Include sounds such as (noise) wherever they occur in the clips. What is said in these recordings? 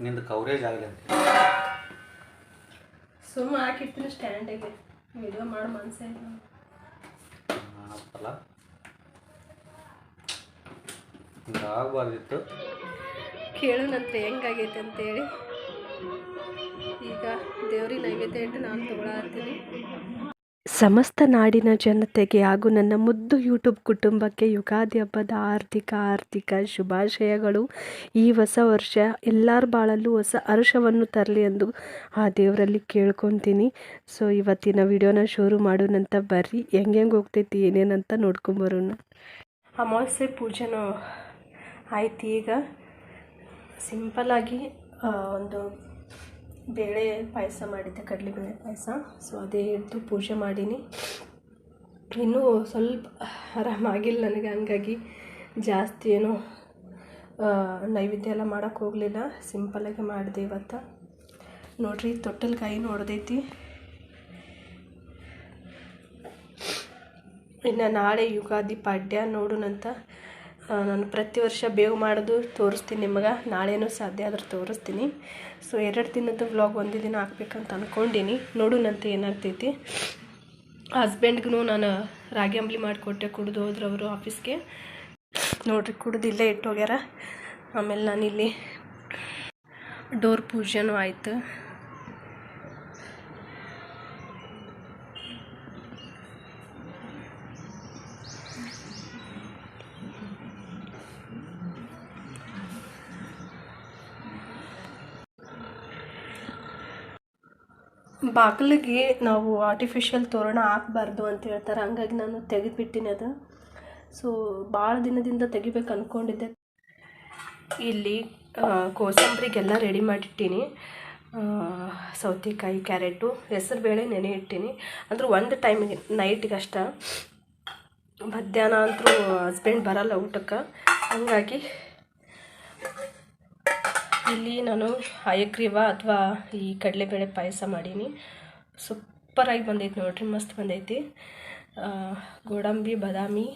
ನಿಂದು ಕವರೇಜ್ ಆಗಲಿ ಅಂತ. ಸುಮ್ಮ ಹಾಕಿರ್ತೀನಿ ಸ್ಟ್ಯಾಂಡಿಗೆ ವಿಡಿಯೋ ಮಾಡೋ ಮನಸ್ಸೇ ಇಲ್ಲ. ಮಾಡಪ್ಪಲ್ಲ ಹಿಂಗಾಗಬಾರ್ದಿತ್ತು ಕೇಳೋಣಂತ್ರಿ ಹೆಂಗಾಗೈತೆ ಅಂತೇಳಿ ಈಗ ದೇವ್ರಿಗೆ ನೈವೇದ್ಯ ಇಟ್ಟು ನಾನು ತೊಗೊಳತ್ತೀನಿ ಸಮಸ್ತ ನಾಡಿನ ಜನತೆಗೆ ಹಾಗೂ ನನ್ನ ಮುದ್ದು ಯೂಟ್ಯೂಬ್ ಕುಟುಂಬಕ್ಕೆ ಯುಗಾದಿ ಹಬ್ಬದ ಆರ್ಥಿಕ ಆರ್ಥಿಕ ಶುಭಾಶಯಗಳು. ಈ ಹೊಸ ವರ್ಷ ಎಲ್ಲರ ಬಾಳಲ್ಲೂ ಹೊಸ ಹರ್ಷವನ್ನು ತರಲಿ ಎಂದು ಆ ದೇವರಲ್ಲಿ ಕೇಳ್ಕೊತೀನಿ. ಸೊ ಇವತ್ತಿನ ವಿಡಿಯೋನ ಶುರು ಮಾಡೋಣಂತ ಬರ್ರಿ. ಹೆಂಗೆ ಹೆಂಗೆ ಹೋಗ್ತೈತಿ, ಏನೇನಂತ ನೋಡ್ಕೊಂಬರೋಣ ಅಮಾವಾಸ್ಯೆ ಪೂಜೆನೂ ಆಯ್ತು ಈಗ. ಸಿಂಪಲ್ಲಾಗಿ ಒಂದು ಬೇಳೆ ಪಾಯಸ ಮಾಡಿದ್ದೆ ಕಡಲೆಬೇಳೆ ಪಾಯಸ. ಸೊ ಅದೇ ಹಿಡಿದು ಪೂಜೆ ಮಾಡೀನಿ. ಇನ್ನೂ ಸ್ವಲ್ಪ ಆರಾಮಾಗಿಲ್ಲ ನನಗೆ, ಹಂಗಾಗಿ ಜಾಸ್ತಿ ಏನು ನೈವೇದ್ಯ ಎಲ್ಲ ಮಾಡೋಕ್ಕೆ ಹೋಗಲಿಲ್ಲ. ಸಿಂಪಲಾಗಿ ಮಾಡಿದೆ ಇವತ್ತು. ನೋಡ್ರಿ ತೊಟ್ಟಲ್ಕಾಯಿ ನೋಡ್ದೈತಿ. ಇನ್ನು ನಾಳೆ ಯುಗಾದಿ ಪಾಡ್ಯ ನೋಡೋಣಂತ. ನಾನು ಪ್ರತಿ ವರ್ಷ ಬೇವು ಮಾಡೋದು ತೋರಿಸ್ತೀನಿ ನಿಮಗೆ. ನಾಳೆನೂ ಸಾಧ್ಯ ಆದ್ರೆ ತೋರಿಸ್ತೀನಿ. ಸೊ ಎರಡು ದಿನದ ವ್ಲಾಗ್ ಒಂದೇ ದಿನ ಹಾಕ್ಬೇಕಂತ ಅಂದ್ಕೊಂಡೀನಿ ನೋಡೋಣಂತೆ ಏನಾಗ್ತೈತಿ. ಹಸ್ಬೆಂಡ್ಗೂ ನಾನು ರಾಗಿ ಅಂಬ್ಲಿ ಮಾಡಿಕೊಟ್ಟೆ ಕುಡಿದು ಹೋದ್ರು ಅವರು ಆಫೀಸ್ಗೆ ನೋಡ್ರಿ, ಕುಡ್ದು ಇಲ್ಲೇ ಇಟ್ಟೋಗ್ಯಾರ ಆಮೇಲೆ ನಾನಿಲ್ಲಿ ಡೋರ್ ಪೂಜೆನೂ ಆಯಿತು. ಬಾಗಿಲಿಗೆ ನಾವು ಆರ್ಟಿಫಿಷಿಯಲ್ ತೋರಣ ಹಾಕ್ಬಾರ್ದು ಅಂತ ಹೇಳ್ತಾರೆ. ಹಂಗಾಗಿ ನಾನು ತೆಗೆದುಬಿಟ್ಟಿನಿ ಅದು. ಸೊ ಭಾಳ ದಿನದಿಂದ ತೆಗಿಬೇಕು ಅಂದ್ಕೊಂಡಿದ್ದೆ ಇಲ್ಲಿ ಕೋಸಂಬರಿಗೆಲ್ಲ ರೆಡಿ ಮಾಡಿಟ್ಟಿನಿ. ಸೌತೆಕಾಯಿ, ಕ್ಯಾರೆಟು ಹೆಸರುಬೇಳೆ ನೆನೆ ಇಟ್ಟೀನಿ. ಅಂದ್ರೆ ಒಂದು ಟೈಮಿಗೆ ನೈಟಿಗೆ ಅಷ್ಟ. ಮಧ್ಯಾಹ್ನ ಅಂತೂ ಹಸ್ಬೆಂಡ್ ಬರಲ್ಲ ಊಟಕ್ಕೆ. ಹಂಗಾಗಿ ಇಲ್ಲಿ ನಾನು ಹಯಗ್ರೀವ ಅಥವಾ ಈ ಕಡಲೆಬೇಳೆ ಪಾಯಸ ಮಾಡೀನಿ. ಸೂಪರಾಗಿ ಬಂದೈತಿ ನೋಡ್ರಿ, ಮಸ್ತ್ ಬಂದೈತಿ. ಗೋಡಂಬಿ, ಬಾದಾಮಿ,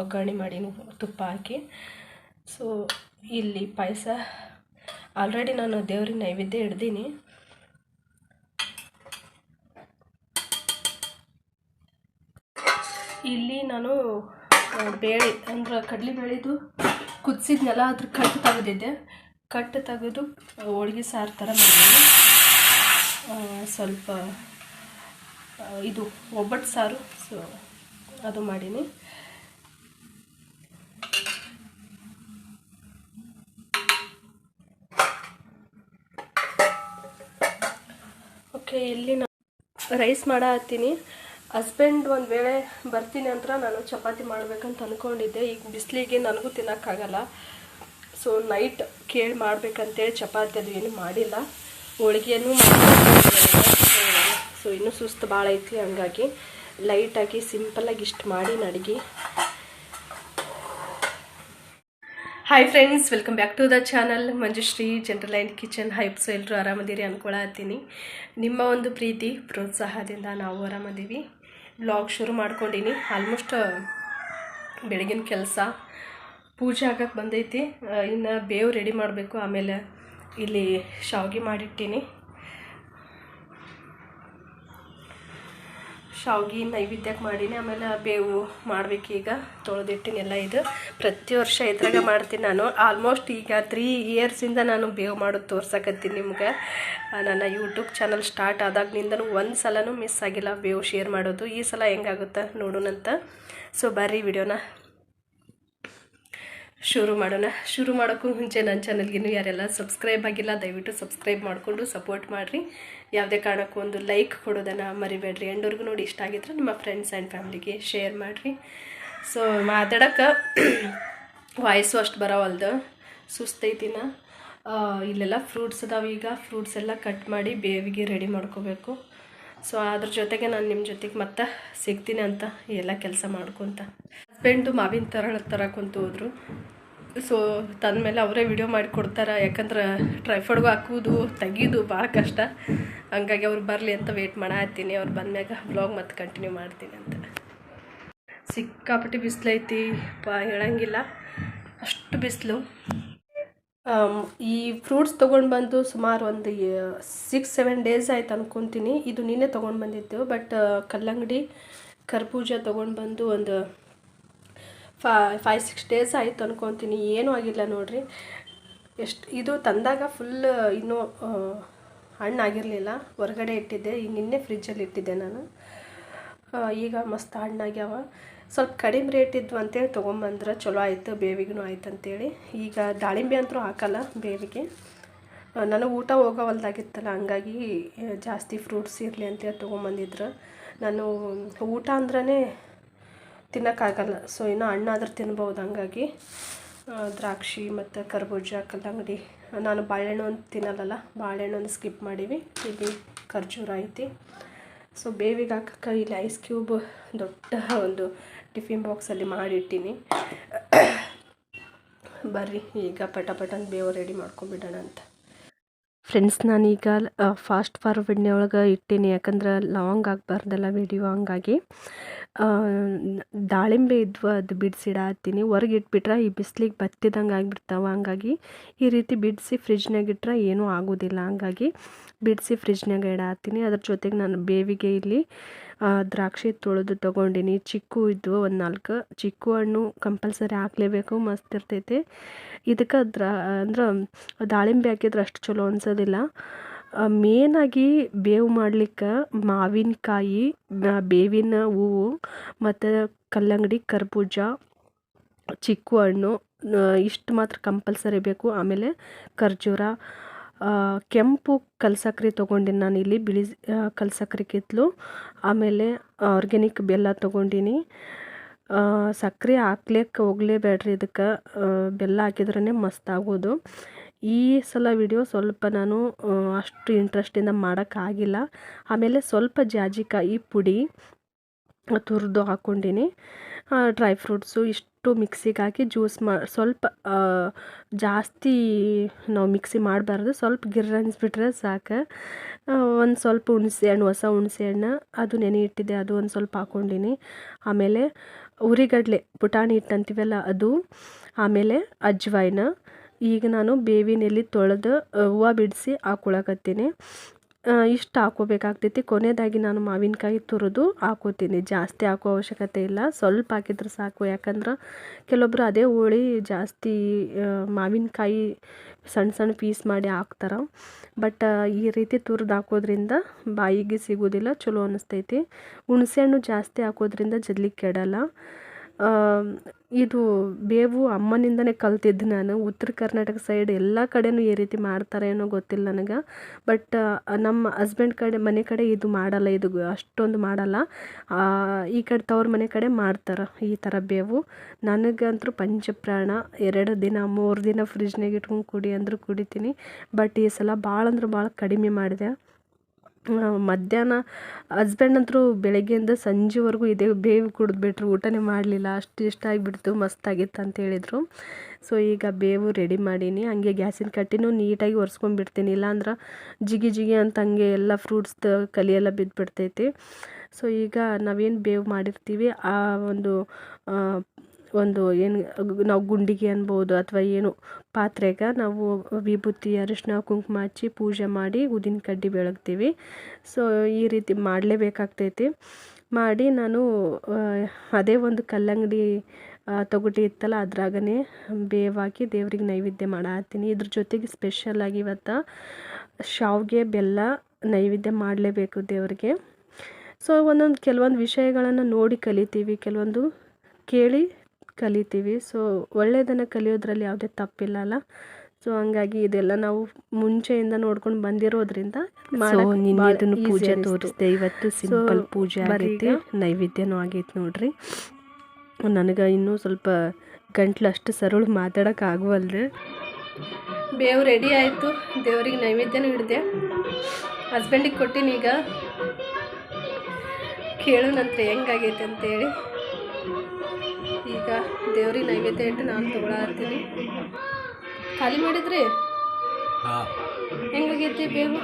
ಒಗ್ಗರಣೆ ಮಾಡೀನಿ, ತುಪ್ಪ ಹಾಕಿ. ಸೊ ಇಲ್ಲಿ ಪಾಯಸ ಆಲ್ರೆಡಿ ನಾನು ದೇವ್ರಿಗೆ ನೈವೇದ್ಯ ಹಿಡ್ದೀನಿ ಇಲ್ಲಿ ನಾನು ಬೇಳೆ, ಅಂದ್ರೆ ಕಡಲೆ ಬೇಳೆದು ಕುದಿಸಿದ್ನೆಲ್ಲ, ಅದ್ರ ಕಟ್ಟು ತೆಗೆದಿದ್ದೆ. ಕಟ್ಟು ತೆಗೆದು ಹೋಳ್ಗೆ ಸಾರು ಥರ ಮಾಡೀನಿ ಸ್ವಲ್ಪ ಇದು ಒಬ್ಬಟ್ಟು ಸಾರು, ಸೊ ಅದು ಮಾಡೀನಿ. ಓಕೆ, ಇಲ್ಲಿ ನಾನು ರೈಸ್ ಮಾಡತ್ತೀನಿ ಹಸ್ಬೆಂಡ್ ಒಂದು ವೇಳೆ ಬರ್ತೀನಿ ಅಂತ ನಾನು ಚಪಾತಿ ಮಾಡಬೇಕಂತ ಅಂದ್ಕೊಂಡಿದ್ದೆ ಈಗ ಬಿಸಿಲಿಗೆ ನನಗೂ ತಿನ್ನೋಕ್ಕಾಗಲ್ಲ. ಸೊ ನೈಟ್ ಕೇಳಿ ಮಾಡ್ಬೇಕಂತೇಳಿ ಚಪಾತಿ ಅದು ಏನು ಮಾಡಿಲ್ಲ. ಹೋಳಿಗೆಯನ್ನು ಸೊ ಇನ್ನೂ ಸುಸ್ತು ಭಾಳ ಐತಿ ಹಂಗಾಗಿ ಲೈಟಾಗಿ ಸಿಂಪಲಾಗಿ ಇಷ್ಟು ಮಾಡಿ ಅಡುಗೆ hi friends welcome back to the channel Manjushree general and kitchen ಹೈಪ್ಸ್ ಎಲ್ಲರೂ ಆರಾಮದಿರಿ ಅಂದ್ಕೊಳತ್ತೀನಿ ನಿಮ್ಮ ಒಂದು ಪ್ರೀತಿ, ಪ್ರೋತ್ಸಾಹದಿಂದ ನಾವು ಆರಾಮದೀವಿ. ಬ್ಲಾಗ್ ಶುರು ಮಾಡ್ಕೊಂಡೀನಿ. ಆಲ್ಮೋಸ್ಟ್ ಬೆಳಗಿನ ಕೆಲಸ. ಪೂಜೆ ಆಗಕ್ಕೆ ಬಂದೈತಿ. ಇನ್ನು ಬೇವು ರೆಡಿ ಮಾಡಬೇಕು. ಆಮೇಲೆ ಇಲ್ಲಿ ಶಾವಿಗೆ ಮಾಡಿಟ್ಟೀನಿ ಶಾವಿಗೆ ನೈವೇದ್ಯಕ್ಕೆ ಮಾಡೀನಿ. ಆಮೇಲೆ ಬೇವು ಮಾಡ್ಬೇಕೀಗ ತೊಳೆದಿಟ್ಟಿನಿ ಎಲ್ಲ ಇದು. ಪ್ರತಿ ವರ್ಷ ಇದ್ರಾಗ ಮಾಡ್ತೀನಿ ನಾನು. ಆಲ್ಮೋಸ್ಟ್ ಈಗ ತ್ರೀ ಇಯರ್ಸಿಂದ ನಾನು ಬೇವು ಮಾಡೋದು ತೋರ್ಸಕತ್ತೀನಿ ನಿಮ್ಗೆ. ನನ್ನ ಯೂಟ್ಯೂಬ್ ಚಾನಲ್ ಸ್ಟಾರ್ಟ್ ಆದಾಗ್ನಿಂದನೂ ಒಂದು ಸಲನೂ ಮಿಸ್ ಆಗಿಲ್ಲ. ಬೇವು ಶೇರ್ ಮಾಡೋದು. ಈ ಸಲ ಹೆಂಗಾಗುತ್ತೆ ನೋಡೋಣಂತ. ಸೊ ಬರ್ರಿ ವಿಡಿಯೋನ. ಶುರು ಮಾಡೋಣ. ಶುರು ಮಾಡೋಕ್ಕೂ ಮುಂಚೆ ನನ್ನ ಚಾನಲ್ಗೆ ಇನ್ನೂ ಯಾರೆಲ್ಲ ಸಬ್ಸ್ಕ್ರೈಬ್ ಆಗಿಲ್ಲ, ದಯವಿಟ್ಟು ಸಬ್ಸ್ಕ್ರೈಬ್ ಮಾಡಿಕೊಂಡು ಸಪೋರ್ಟ್ ಮಾಡಿರಿ. ಯಾವುದೇ ಕಾರಣಕ್ಕೂ ಒಂದು ಲೈಕ್ ಕೊಡೋದನ್ನು ಮರಿಬೇಡ್ರಿ. ಎಂಡವ್ರಿಗೂ ನೋಡಿ ಇಷ್ಟ ಆಗಿದ್ರೆ ನಿಮ್ಮ ಫ್ರೆಂಡ್ಸ್ ಆ್ಯಂಡ್ ಫ್ಯಾಮ್ಲಿಗೆ ಶೇರ್ ಮಾಡಿರಿ. ಸೊ ಮಾತಾಡೋಕ್ಕೆ ವಾಯ್ಸು (coughs) ಅಷ್ಟು ಬರೋವಲ್ದು. ಸುಸ್ತೈತಿನ. ಇಲ್ಲೆಲ್ಲ ಫ್ರೂಟ್ಸ್ ಅದಾವೆ ಈಗ. ಫ್ರೂಟ್ಸ್ ಎಲ್ಲ ಕಟ್ ಮಾಡಿ ಬೇವಿಗೆ ರೆಡಿ ಮಾಡ್ಕೋಬೇಕು. ಸೊ ಅದ್ರ ಜೊತೆಗೆ ನಾನು ನಿಮ್ಮ ಜೊತೆಗೆ ಮತ್ತೆ ಸಿಗ್ತೀನಿ ಅಂತ. ಎಲ್ಲ ಕೆಲಸ ಮಾಡ್ಕೊತ. ಹಸ್ಬೆಂಡು ಮಾವಿನ ತರಳ ಕುಂತು ಹೋದ್ರು. ಸೊ ತಂದಮೇಲೆ ಅವರೇ ವಿಡಿಯೋ ಮಾಡಿ ಕೊಡ್ತಾರೆ ಯಾಕಂದ್ರೆ ಟ್ರೈಫೋಡ್ಗೂ ಹಾಕೋದು, ತೆಗೀದು ಭಾಳ ಕಷ್ಟ. ಹಂಗಾಗಿ ಅವ್ರು ಬರಲಿ ಅಂತ ವೇಟ್ ಮಾಡತ್ತೀನಿ. ಅವ್ರು ಬಂದಮ್ಯಾಗ ಬ್ಲಾಗ್ ಮತ್ತೆ ಕಂಟಿನ್ಯೂ ಮಾಡ್ತೀನಿ ಅಂತ. ಸಿಕ್ಕಾಪಟ್ಟೆ ಬಿಸಿಲೈತಿ ಪಾ, ಹೇಳಂಗಿಲ್ಲ. ಅಷ್ಟು ಬಿಸಿಲು. ಈ ಫ್ರೂಟ್ಸ್ ತೊಗೊಂಡು ಬಂದು ಸುಮಾರು ಒಂದು ಸಿಕ್ಸ್ ಸೆವೆನ್ ಡೇಸ್ ಆಯ್ತು ಅನ್ಕೊತೀನಿ. ಇದು ನಿನ್ನೆ ತೊಗೊಂಡು ಬಂದಿದ್ದು. ಬಟ್ ಕಲ್ಲಂಗಡಿ, ಕರ್ಬೂಜ ತೊಗೊಂಡು ಬಂದು ಒಂದು ಫೈ ಫೈ ಸಿಕ್ಸ್ ಡೇಸ್ ಆಯಿತು ಅನ್ಕೊತೀನಿ. ಏನೂ ಆಗಿಲ್ಲ ನೋಡಿರಿ. ಎಷ್ಟು, ಇದು ತಂದಾಗ ಫುಲ್ ಇನ್ನೂ ಹಣ್ಣಾಗಿರಲಿಲ್ಲ. ಹೊರಗಡೆ ಇಟ್ಟಿದ್ದೆ. ಈಗ ನಿನ್ನೆ ಫ್ರಿಜ್ಜಲ್ಲಿ ಇಟ್ಟಿದ್ದೆ ನಾನು. ಈಗ ಮಸ್ತ್ ಹಣ್ಣಾಗ್ಯಾವ. ಸ್ವಲ್ಪ ಕಡಿಮೆ ರೇಟ್ ಇದ್ವು ಅಂತೇಳಿ ತೊಗೊಂಬಂದ್ರೆ ಚಲೋ ಆಯ್ತು. ಬೇವಿಗೂ ಆಯ್ತು ಅಂತೇಳಿ. ಈಗ ದಾಳಿಂಬೆ ಅಂತೂ ಹಾಕಲ್ಲ ಬೇವಿಗೆ. ನನಗೆ ಊಟ ಹೋಗೋವಲ್ದಾಗಿತ್ತಲ್ಲ, ಹಂಗಾಗಿ ಜಾಸ್ತಿ ಫ್ರೂಟ್ಸ್ ಇರಲಿ ಅಂತೇಳಿ ತೊಗೊಂಬಂದಿದ್ರು. ನಾನು, ಊಟ ಅಂದ್ರೇ ತಿನ್ನೋಕ್ಕಾಗಲ್ಲ. ಸೊ ಇನ್ನೂ ಹಣ್ಣಾದ್ರೆ ತಿನ್ಬೋದು ಹಂಗಾಗಿ. ದ್ರಾಕ್ಷಿ ಮತ್ತು ಕರ್ಬೂಜ ಕಲ್ಲಂಗಡಿ ನಾನು ಬಾಳೆಹಣ್ಣು ಒಂದು ತಿನ್ನಲ್ಲಲ್ಲ, ಬಾಳೆಹಣ್ಣು ಒಂದು ಸ್ಕಿಪ್ ಮಾಡೀವಿ. ಇಲ್ಲಿ ಖರ್ಜೂರ ಐತಿ. ಸೊ ಬೇವಿಗೆ ಹಾಕಕ್ಕೆ ಇಲ್ಲಿ ಐಸ್ ಕ್ಯೂಬ್ ದೊಡ್ಡ ಒಂದು ಟಿಫಿನ್ ಬಾಕ್ಸಲ್ಲಿ ಮಾಡಿಟ್ಟಿನಿ. (coughs) ಬರ್ರಿ, ಈಗ ಪಟ ಪಟನ್ ಬೇವು ರೆಡಿ ಮಾಡ್ಕೊಂಬಿಡೋಣ ಅಂತ ಫ್ರೆಂಡ್ಸ್ ನಾನೀಗ ಫಾಸ್ಟ್ ಫಾರ್ವರ್ಡ್ನೊಳಗೆ ಇಟ್ಟೀನಿ. ಯಾಕಂದ್ರೆ ಲಾಂಗ್ ಆಗಬಾರ್ದಲ್ಲ ವಿಡಿಯೋ ಹಂಗಾಗಿ. ದಾಳಿಂಬೆ ಇದ್ವು, ಅದು ಬಿಡಿಸಿಡತ್ತೀನಿ ಹೊರಗೆ ಇಟ್ಬಿಟ್ರೆ ಈ ಬಿಸ್ಲಿಗೆ ಬತ್ತಿದಂಗೆ ಆಗಿಬಿಡ್ತಾವೆ. ಹಂಗಾಗಿ ಈ ರೀತಿ ಬಿಡಿಸಿ ಫ್ರಿಜ್ನಾಗ ಇಟ್ಟರೆ ಏನೂ ಆಗೋದಿಲ್ಲ. ಹಂಗಾಗಿ ಬಿಡಿಸಿ ಫ್ರಿಜ್ನಾಗ ಇಡತ್ತೀನಿ ಅದ್ರ ಜೊತೆಗೆ ನಾನು ಬೇವಿಗೆ ಇಲ್ಲಿ ದ್ರಾಕ್ಷಿ ತೊಳೆದು ತೊಗೊಂಡಿನಿ. ಚಿಕ್ಕು ಇದ್ವು ಒಂದು ನಾಲ್ಕು. ಚಿಕ್ಕು ಹಣ್ಣು ಕಂಪಲ್ಸರಿ ಹಾಕ್ಲೇಬೇಕು ಮಸ್ತ್ ಇರ್ತೈತೆ. ಇದಕ್ಕೆ ದ್ರಾ ಅಂದ್ರೆ ದಾಳಿಂಬೆ ಹಾಕಿದ್ರೆ ಅಷ್ಟು ಚಲೋ ಅನ್ಸೋದಿಲ್ಲ. ಮೇನಾಗಿ ಬೇವು ಮಾಡ್ಲಿಕ್ಕೆ ಮಾವಿನಕಾಯಿ ಬೇವಿನ ಹೂವು ಮತ್ತು ಕಲ್ಲಂಗಡಿ ಕರ್ಬೂಜ ಚಿಕ್ಕು ಹಣ್ಣು ಇಷ್ಟು ಮಾತ್ರ ಕಂಪಲ್ಸರಿ ಬೇಕು. ಆಮೇಲೆ ಖರ್ಜೂರ ಆ, ಕೆಂಪು ಕಲ್ಸಕ್ರೆ ತೊಗೊಂಡಿನಿ ನಾನು ಇಲ್ಲಿ, ಬಿಳಿ ಕಲ್ಸಕ್ರಿ ಕಿತ್ಲು. ಆಮೇಲೆ ಆರ್ಗ್ಯಾನಿಕ್ ಬೆಲ್ಲ ತೊಗೊಂಡಿನಿ. ಸಕ್ಕರೆ ಹಾಕ್ಲಿಕ್ಕೆ ಹೋಗಲೇಬೇಡ್ರಿ ಇದಕ್ಕೆ. ಬೆಲ್ಲ ಹಾಕಿದ್ರೇ ಮಸ್ತ್ ಆಗೋದು. ಈ ಸಲ ವಿಡಿಯೋ ಸ್ವಲ್ಪ ನಾನು ಅಷ್ಟು ಇಂಟ್ರೆಸ್ಟಿಂದ ಮಾಡೋಕ್ಕಾಗಿಲ್ಲ ಆಮೇಲೆ ಸ್ವಲ್ಪ ಜಾಜಿಕಾಯಿ ಪುಡಿ ತುರಿದು ಹಾಕ್ಕೊಂಡಿನಿ ಡ್ರೈ ಫ್ರೂಟ್ಸು ಇಷ್ಟು ಮಿಕ್ಸಿಗೆ ಹಾಕಿ ಜ್ಯೂಸ್ ಮಾ, ಸ್ವಲ್ಪ ಜಾಸ್ತಿ ನಾವು ಮಿಕ್ಸಿ ಮಾಡಬಾರ್ದು. ಸ್ವಲ್ಪ ಗಿರ್ರ ಸಾಕು. ಒಂದು ಸ್ವಲ್ಪ ಹುಣಸೆ ಹಣ್ಣು, ಹೊಸ ಹುಣಸೆ ಹಣ್ಣು, ಅದು ನೆನೆ ಇಟ್ಟಿದ್ದೆ ಅದು ಒಂದು ಸ್ವಲ್ಪ ಹಾಕ್ಕೊಂಡಿನಿ ಆಮೇಲೆ ಉರಿಗಡಲೆ, ಪುಟಾಣಿ ಹಿಟ್ಟು ಅಂತೀವಲ್ಲ ಅದು. ಆಮೇಲೆ ಅಜ್ವಾಯ್ನ. ಈಗ ನಾನು ಬೇವಿನ ಎಲೆ ತೊಳೆದು ಹೂವು ಬಿಡಿಸಿ ಹಾಕ್ಕೊಳಕತ್ತೀನಿ ಇಷ್ಟು ಹಾಕೋಬೇಕಾಗ್ತೈತಿ. ಕೊನೆಯದಾಗಿ ನಾನು ಮಾವಿನಕಾಯಿ ತುರಿದು ಹಾಕೋತೀನಿ. ಜಾಸ್ತಿ ಹಾಕೋ ಅವಶ್ಯಕತೆ ಇಲ್ಲ. ಸ್ವಲ್ಪ ಹಾಕಿದ್ರೆ ಸಾಕು. ಯಾಕಂದ್ರೆ ಕೆಲವೊಬ್ರು ಅದೇ ಹೋಳಿ ಜಾಸ್ತಿ ಮಾವಿನಕಾಯಿ ಸಣ್ಣ ಸಣ್ಣ ಪೀಸ್ ಮಾಡಿ ಹಾಕ್ತಾರೆ. ಬಟ್ ಈ ರೀತಿ ತುರಿದು ಹಾಕೋದ್ರಿಂದ ಬಾಯಿಗೆ ಸಿಗೋದಿಲ್ಲ. ಚಲೋ ಅನ್ನಿಸ್ತೈತಿ ಹುಣಸೆಹಣ್ಣು ಜಾಸ್ತಿ ಹಾಕೋದ್ರಿಂದ ಜಲ್ದಿ ಕೆಡಲ್ಲ ಇದು ಬೇವು ಅಮ್ಮನಿಂದನೇ ಕಲ್ತಿದ್ದು ನಾನು. ಉತ್ತರ ಕರ್ನಾಟಕ ಸೈಡ್ ಎಲ್ಲ ಕಡೆನೂ ಈ ರೀತಿ ಮಾಡ್ತಾರೆ ಏನೋ ಗೊತ್ತಿಲ್ಲ ನನಗೆ. ಬಟ್ ನಮ್ಮ ಹಸ್ಬೆಂಡ್ ಕಡೆ, ಮನೆ ಕಡೆ ಇದು ಮಾಡಲ್ಲ, ಇದು ಅಷ್ಟೊಂದು ಮಾಡಲ್ಲ. ಈ ಕಡೆ ತವ್ರ ಮನೆ ಕಡೆ ಮಾಡ್ತಾರೆ ಈ ಥರ ಬೇವು. ನನಗಂತೂ ಪಂಚಪ್ರಾಣ. ಎರಡು ದಿನ, ಮೂರು ದಿನ ಫ್ರಿಜ್ನಾಗ ಇಟ್ಕೊಂಡು ಕುಡಿ ಅಂದರೂ ಕುಡಿತೀನಿ. ಬಟ್ ಈ ಸಲ ಭಾಳ ಅಂದ್ರೆ ಭಾಳ ಕಡಿಮೆ ಮಾಡಿದೆ. ಮಧ್ಯಾಹ್ನ ಹಸ್ಬೆಂಡ್ ಅಂತೂ ಬೆಳಗ್ಗೆಯಿಂದ ಸಂಜೆವರೆಗೂ ಇದೇ, ಬೇವು ಕುಡಿದ್ಬಿಟ್ರು, ಊಟನೇ ಮಾಡಲಿಲ್ಲ, ಅಷ್ಟು ಇಷ್ಟ ಆಗಿಬಿಡ್ತು ಮಸ್ತಾಗಿತ್ತು ಅಂತ ಹೇಳಿದರು. ಸೊ ಈಗ ಬೇವು ರೆಡಿ ಮಾಡೀನಿ, ಹಂಗೆ ಗ್ಯಾಸಿನ ಕಟ್ಟಿನೂ ನೀಟಾಗಿ ಒರೆಸ್ಕೊಂಡ್ಬಿಡ್ತೀನಿ, ಇಲ್ಲಾಂದ್ರೆ ಜಿಗಿ ಜಿಗಿ ಅಂತ ಹಂಗೆ ಎಲ್ಲ ಫ್ರೂಟ್ಸ್ದು ಕಲಿಯೆಲ್ಲ ಬಿದ್ದುಬಿಡ್ತೈತಿ ಸೊ ಈಗ ನಾವೇನು ಬೇವು ಮಾಡಿರ್ತೀವಿ, ಆ ಒಂದು ಒಂದು ಏನು ನಾವು ಗುಂಡಿಗೆ ಅನ್ಬೋದು ಅಥವಾ ಏನು ಪಾತ್ರೆಗೆ ನಾವು ವಿಭೂತಿ ಅರಿಶಿನ ಕುಂಕುಮ ಹಚ್ಚಿ ಪೂಜೆ ಮಾಡಿ ಉದಿನ ಕಡ್ಡಿ ಬೆಳಗ್ತೀವಿ. ಸೊ ಈ ರೀತಿ ಮಾಡಲೇಬೇಕಾಗ್ತೈತಿ. ಮಾಡಿ ನಾನು ಅದೇ ಒಂದು ಕಲ್ಲಂಗಡಿ ತೊಗಟಿ ಇತ್ತಲ್ಲ ಅದ್ರಾಗನೇ ಬೇವಾಕಿ ದೇವ್ರಿಗೆ ನೈವೇದ್ಯ ಮಾಡತ್ತೀನಿ. ಇದ್ರ ಜೊತೆಗೆ ಸ್ಪೆಷಲಾಗಿ ಇವತ್ತು ಶಾವಿಗೆ ಬೆಲ್ಲ ನೈವೇದ್ಯ ಮಾಡಲೇಬೇಕು ದೇವರಿಗೆ. ಸೊ ಒಂದೊಂದು ಕೆಲವೊಂದು ವಿಷಯಗಳನ್ನು ನೋಡಿ ಕಲಿತೀವಿ. ಕೆಲವೊಂದು ಕೇಳಿ ಕಲಿತೀವಿ. ಸೊ ಒಳ್ಳೆಯದನ್ನು ಕಲಿಯೋದ್ರಲ್ಲಿ ಯಾವುದೇ ತಪ್ಪಿಲ್ಲ ಅಲ್ಲ. ಸೊ ಹಂಗಾಗಿ ಇದೆಲ್ಲ ನಾವು ಮುಂಚೆಯಿಂದ ನೋಡ್ಕೊಂಡು ಬಂದಿರೋದ್ರಿಂದ ಪೂಜೆ ತೋರಿಸ್ತೆ ಇವತ್ತು ಸಿಂಪಲ್ ಪೂಜೆ ಆಗೈತಿ. ನೈವೇದ್ಯನೂ ಆಗೈತಿ ನೋಡ್ರಿ. ನನಗೆ ಇನ್ನೂ ಸ್ವಲ್ಪ ಗಂಟ್ಲು ಅಷ್ಟು ಸರಳು ಮಾತಾಡೋಕೆ ಬೇವು ರೆಡಿ ಆಯಿತು. ದೇವ್ರಿಗೆ ನೈವೇದ್ಯನೂ ಹಿಡಿದೆ ಹಸ್ಬೆಂಡಿಗೆ ಕೊಟ್ಟಿನಿ ಈಗ. ಕೇಳೋಣಂತೆ ಹೆಂಗಾಗೈತೆ ಅಂತೇಳಿ. ಈಗ ದೇವ್ರಿಗೆ ನೈವೇದ್ಯ ಇಟ್ಟು ನಾನು ತೊಗೊಳತ್ತೀನಿ. ಖಾಲಿ ಮಾಡಿದ್ರಿ? ಹಾಂ. ಹೆಂಗಾಗೈತಿ ಬೇವು?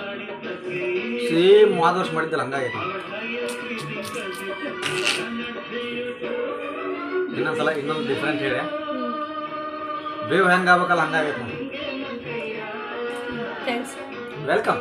ಸೇಮ್ ಹೋದ ವರ್ಷ ಮಾಡಿದ್ದಲ್ಲ ಹಂಗಾಗೈತಿ. ಇನ್ನೊಂದ್ಸಲ ಇನ್ನೊಂದು ಡಿಫ್ರೆಂಟ್ ಹೇಳಿ. ಬೇವು ಹೆಂಗೆ ಆಗ್ಬೇಕಲ್ಲ ಹಂಗಾಗೈತಿ ಥ್ಯಾಂಕ್ಸ್ ವೆಲ್ಕಮ್